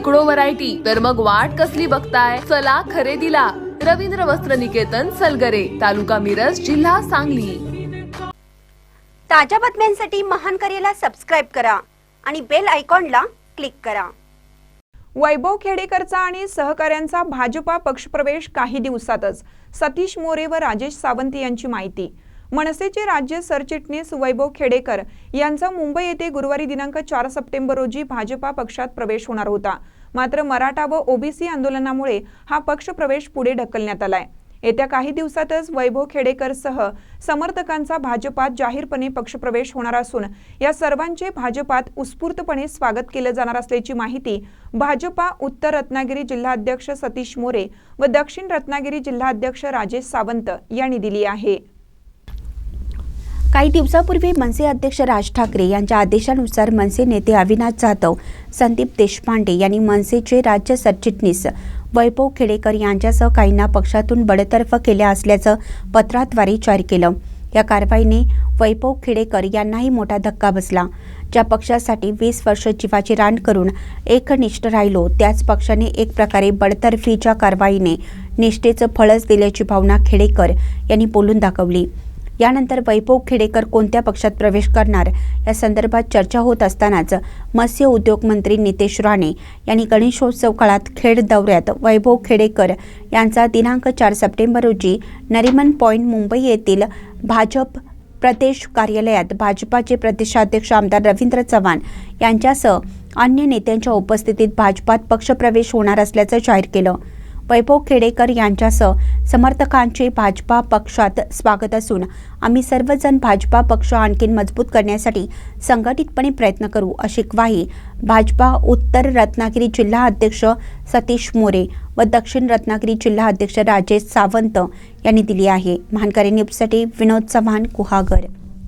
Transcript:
शेकडो व्हरायटी तर मग वाट कसली बघताय? चला खरेदीला. रवींद्र वस्त्र निकेतन सलगरे तालुका मिरज जिल्हा सांगली. ताज्या बातम्यांसाठी महान करेला सबस्क्राईब करा आणि बेल आयकॉनला क्लिक करा. वैभव खेडेकरचा आणि सहकाऱ्यांचा भाजपा पक्षप्रवेश काही दिवसातच. सतीश मोरे व राजेश सावंत यांची माहिती. मनसेचे राज्य सरचिटणीस वैभव खेडेकर यांचा मुंबई येथे गुरुवारी दिनांक चार सप्टेंबर रोजी भाजपा पक्षात प्रवेश होणार होता. मात्र मराठा व ओबीसी आंदोलनामुळे हा पक्षप्रवेश पुढे ढकलण्यात आलाय. येत्या काही दिवसातच वैभव खेडेकरसह समर्थकांचा भाजपात जाहीरपणे पक्षप्रवेश होणार असून या सर्वांचे भाजपात उत्स्फूर्तपणे स्वागत केलं जाणार असल्याची माहिती भाजपा उत्तर रत्नागिरी जिल्हाध्यक्ष सतीश मोरे व दक्षिण रत्नागिरी जिल्हाध्यक्ष राजेश सावंत यांनी दिली आहे. काही दिवसापूर्वी मनसे अध्यक्ष राज ठाकरे यांच्या आदेशानुसार मनसे नेते अविनाश जाधव संदीप देशपांडे यांनी मनसेचे राज्य सरचिटणीस वैभव खेडेकर यांच्यासह काहींना पक्षातून बडतर्फ केल्या असल्याचं पत्राद्वारे जाहीर केलं. या कारवाईने वैभव खेडेकर यांनाही मोठा धक्का बसला. ज्या पक्षासाठी वीस वर्ष जीवाची रान करून एकनिष्ठ राहिलो त्याच पक्षाने एक प्रकारे बडतर्फीच्या कारवाईने निष्ठेचं फळच दिल्याची भावना खेडेकर यांनी बोलून दाखवली. यानंतर वैभव खेडेकर कोणत्या पक्षात प्रवेश करणार? या संदर्भात चर्चा होत असतानाच मत्स्य उद्योग मंत्री नितेश राणे यांनी गणेशोत्सव काळात खेड दौऱ्यात वैभव खेडेकर यांचा दिनांक चार सप्टेंबर रोजी नरिमन पॉईंट मुंबई येथील भाजप प्रदेश कार्यालयात भाजपाचे प्रदेशाध्यक्ष आमदार रवींद्र चव्हाण यांच्यासह अन्य नेत्यांच्या उपस्थितीत भाजपात पक्षप्रवेश होणार असल्याचं जाहीर केलं. वैभव खेडेकर यांच्यासह समर्थकांचे भाजपा पक्षात स्वागत असून आम्ही सर्वजण भाजपा पक्ष आणखीन मजबूत करण्यासाठी संघटितपणे प्रयत्न करू अशी ग्वाही भाजपा उत्तर रत्नागिरी जिल्हा अध्यक्ष सतीश मोरे व दक्षिण रत्नागिरी जिल्हा अध्यक्ष राजेश सावंत यांनी दिली आहे. महानकरी न्यूजसाठी विनोद चव्हाण कुहागर